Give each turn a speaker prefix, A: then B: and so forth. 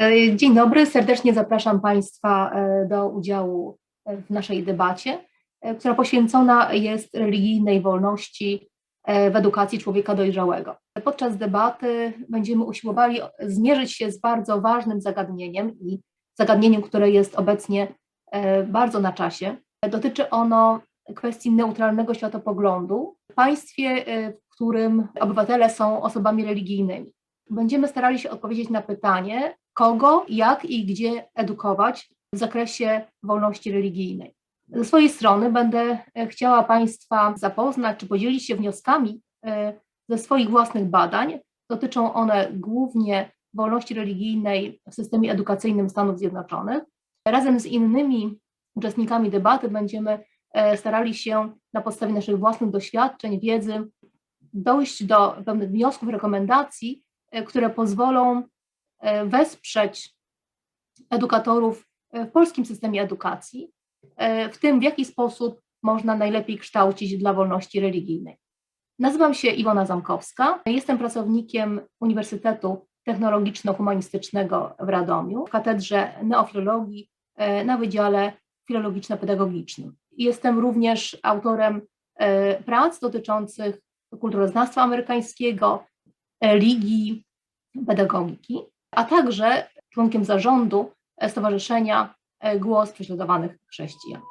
A: E, Dzień dobry, serdecznie zapraszam Państwa e, do udziału w naszej debacie, e, która poświęcona jest religijnej wolności e, w edukacji człowieka dojrzałego. Podczas debaty będziemy usiłowali zmierzyć się z bardzo ważnym zagadnieniem i zagadnieniem, które jest obecnie e, bardzo na czasie. Dotyczy ono kwestii neutralnego światopoglądu w państwie, e, w którym obywatele są osobami religijnymi. Będziemy starali się odpowiedzieć na pytanie, kogo, jak i gdzie edukować w zakresie wolności religijnej. Ze swojej strony będę e, chciała Państwa zapoznać czy podzielić się wnioskami e, ze swoich własnych badań. Dotyczą one głównie wolności religijnej w systemie edukacyjnym Stanów Zjednoczonych. Razem z innymi uczestnikami debaty będziemy e, starali się na podstawie naszych własnych doświadczeń, wiedzy dojść do pewnych wniosków, rekomendacji, które pozwolą e, wesprzeć edukatorów e, w polskim systemie edukacji, e, w tym w jaki sposób można najlepiej kształcić dla wolności religijnej. Nazywam się Iwona Zamkowska, jestem pracownikiem Uniwersytetu Technologiczno-Humanistycznego w Radomiu w katedrze neofilologii e, na Wydziale Filologiczno-Pedagogicznym. Jestem również autorem e, prac dotyczących kulturoznawstwa amerykańskiego, religii, pedagogiki, a także członkiem zarządu Stowarzyszenia Głos Prześladowanych Chrześcijan.